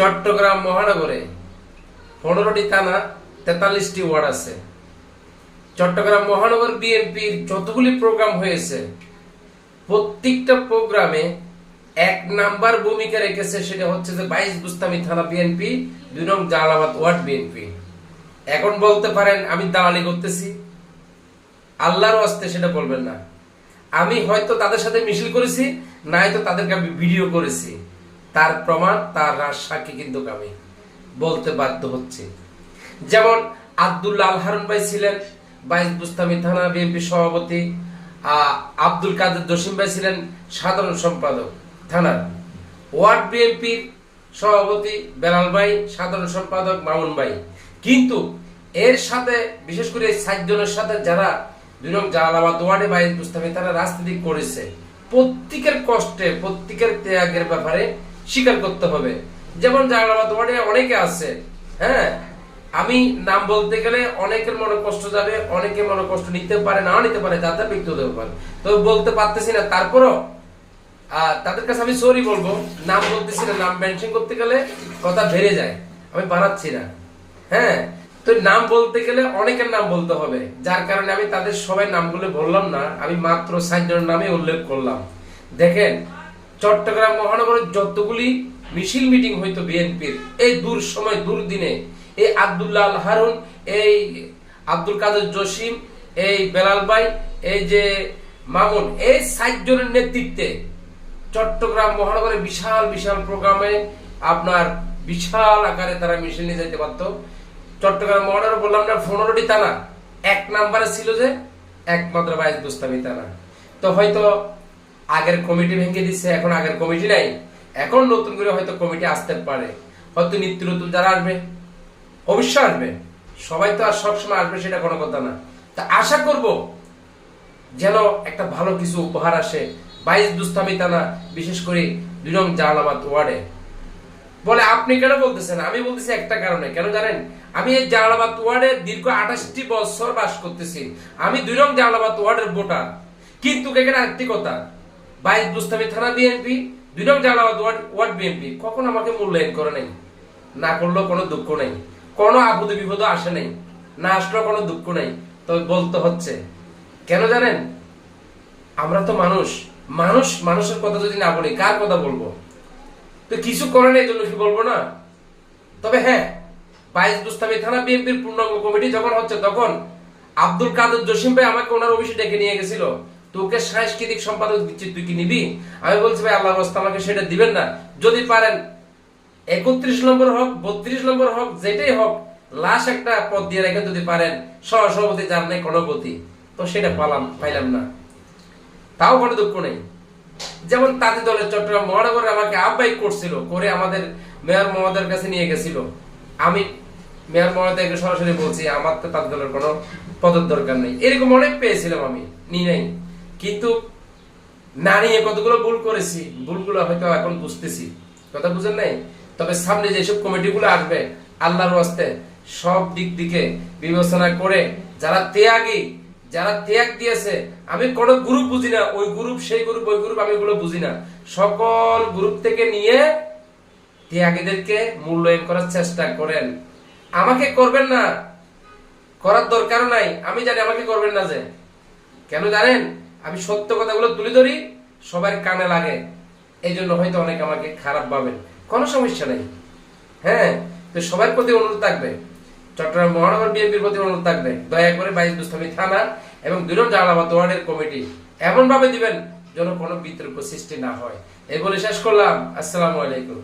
চট্টগ্রাম মহানগরে পনেরোটি থানা, তেতাল্লিশটি ওয়ার্ড আছে। চট্টগ্রাম মহানগর বিএনপির যতগুলি প্রোগ্রাম হয়েছে, প্রত্যেকটা প্রোগ্রামে এক নাম্বার ভূমিকা রেখেছে সেটা হচ্ছে যে বাইশ বুস্তামি থানা বিএনপি, দুই নং জালালাবাদ ওয়ার্ড বিএনপি। এখন বলতে পারেন, আমি দালালি করতেছি। আল্লাহর আসতে সেটা বলবেন না। আমি হয়তো তাদের সাথে মিছিল করেছি না হয়তো তাদেরকে আমি ভিডিও করেছি। তার প্রমাণ, তার রাজ সাক্ষী কিন্তু আমি বলতে বাধ্য হচ্ছে। যেমন আব্দুল্লাহ আল হারুন ভাই ছিলেন বাইশ বুস্তামি থানা বিএনপি সভাপতি আব্দুল কাদের জসিম ভাই ছিলেন সাধারণ সম্পাদক থানার। ওয়ার্ড বিএনপির সভাপতি বেলাল ভাই, সাধারণ সম্পাদক মামুন ভাই। কিন্তু এর সাথে, বিশেষ করে সাতজনের সাথে যারা দুই নং জালালাবাদ ওয়ার্ডে বাইশ বুস্তামি তারা রাজনীতি করেছে, প্রত্যেকের কষ্টে, প্রত্যেকের ত্যাগের ব্যাপারে স্বীকার করতে হবে। যেমন জালালাবাদ ওয়ার্ডে অনেকে আছে হ্যাঁ? আমি নাম বলতে গেলে অনেকের মনে কষ্ট যাবে, অনেকে মনে কষ্ট নিতে পারে না নিতে পারে যাদের ব্যক্তিগত ব্যাপার তো বলতে পারতেছি না। তারপরও তাদের কাছে আমি সরি বলব। নাম বলতেছি না, নাম মেনশন করতে গেলে কথা বেড়ে যায়। আমি বানাচ্ছি না। হ্যাঁ? তো নাম বলতে গেলে অনেকের নাম বলতে হবে। যার কারণে আমি তাদের সবাই নামগুলো বললাম না। আমি মাত্র সাতজনের নামে উল্লেখ করলাম। দেখেন চট্টগ্রাম মহানগরের যতগুলি মিছিল মিটিং হইতো বিএনপির, এই দূর সময়, দূর দিনে, এই আব্দুল্লাহ আল হারুন, এই আব্দুল কাদের জসিম, এই বেলাল ভাই, এই যে মামুন, এই সাতজনের নেতৃত্বে চট্টগ্রাম মহানগরে বিশাল বিশাল প্রোগ্রামে আপনার বিশাল আকারে তারা মিছিল নিয়ে যেতে পারতো। চট্টগ্রাম মহানগর বললাম না, পনেরোটি থানা, এক নাম্বারে ছিল যে একমাত্র বাইশ দুস্তামি থানা তো হয়তো আগের কমিটি ভেঙে দিচ্ছে এখন আগের কমিটি নাই। এখন নতুন করে হয়তো কমিটি আসতে পারে। হয়তো নিত্য নতুন যারা আসবে, অবশ্যই আসবে। সবাই তো আর সবসময় আসবে সেটা কোনো কথা না। তা আশা করব যেন একটা ভালো কিছু উপহার আসে। বাইশ দুস্তামি টানা বিশেষ করে দুই নং জালালাবাদ ওয়ার্ডে। বলে, আপনি কেন বলতেছেন? আমি বলতেছি একটা কারণে। কেন জানেন? আমি এই জালালাবাদ ওয়ার্ডে দীর্ঘ আঠাশটি বছর বাস করতেছি। আমি দুই নং জালালাবাদ ওয়ার্ডের ভোটার। কিন্তু এখানে আরেকটি কথা। বাইশ দুস্তামি থানা বিএনপি দুই নং জালালাবাদ ওয়ার্ড বিএনপি কখন আমাকে মূল্যায়ন করে নাই। না করলেও কোনো দুঃখ নেই। কোনো বিপদ আসে নাই। না আসলেও কোনো দুঃখ নেই। তবে বলতে হচ্ছে, কেন জানেন? আমরা তো মানুষ। মানুষ মানুষের কথা যদি না বলি, কার কথা বলব? তো কিছু করে নেই জন্য কি বলব না? তবে হ্যাঁ বাইশ দুস্তামি থানা বিএনপির পূর্ণাঙ্গ কমিটি যখন হচ্ছে, তখন আব্দুল কাদের জসিম ভাই আমাকে ওনার অফিসে ডেকে নিয়ে গেছিল। তোকে সাংস্কৃতিক সম্পাদক দিচ্ছি, তুই কি নিবি? আমি বলছি, ভাই আল্লাহ রাস্তা আমাকে সেটা দিবেন না। যদি পারেন, একত্রিশ নম্বর হোক, বত্রিশ নম্বর হোক, যেটাই হোক, লাশ একটা পদ দিয়ে রেখে যদি পারেন, সহসভাপতি যার নেই গতি তো সেটা পালাম, পাইলাম না। তাও কোনো দুঃখ নেই। যেমন তাঁতি দলের চট্টগ্রাম মহানগরে আমাকে আহ্বায়ক করছিল, করে আমাদের মেয়র মহোদয়ের কাছে নিয়ে গেছিল। আমি মেয়র মহোদয়কে সরাসরি বলছি, আমার তো তাঁতি দলের কোনো পদের দরকার নেই। এরকম অনেক পেয়েছিলাম আমি নি নাই। কিন্তু না নিয়ে কতগুলো ভুল করেছি, ভুলগুলো হয়তো এখন বুঝতেছি। কথা বুঝেন নাই? তবে সামনে যেসব কমিটিগুলো আসবে, আল্লাহর ওয়াস্তে সব দিক দিকে বিবেচনা করে যারা ত্যাগী, যারা ত্যাগ দিয়েছে, আমি কোনো গ্রুপ বুঝি না, ওই গ্রুপ সেই গ্রুপ ওই গ্রুপ আমি এগুলো বুঝি না। সকল গ্রুপ থেকে নিয়ে ত্যাগীদেরকে মূল্যায়ন করার চেষ্টা করেন। আমাকে করবেন না, করার দরকার নাই। আমি জানি আমাকে করবেন না যে। কেন জানেন? আমি সত্য কথাগুলো তুলে ধরি, সবার কানে লাগে। এই জন্য হয়তো অনেক আমাকে খারাপ ভাবেন। কোনো সমস্যা নেই। হ্যাঁ তো সবার প্রতি অনুরোধ থাকবে। চট্টগ্রাম মহানগর বিএনপির প্রতি অনুরোধ থাকবে। দয়া করে বাইশ দুস্তামি থানা এবং দুই নং জালালাবাদ ওয়ার্ডের কমিটি এমনভাবে দিবেন যেন কোনো বিতর্ক সৃষ্টি না হয়। এই বলে শেষ করলাম। আসসালামু আলাইকুম।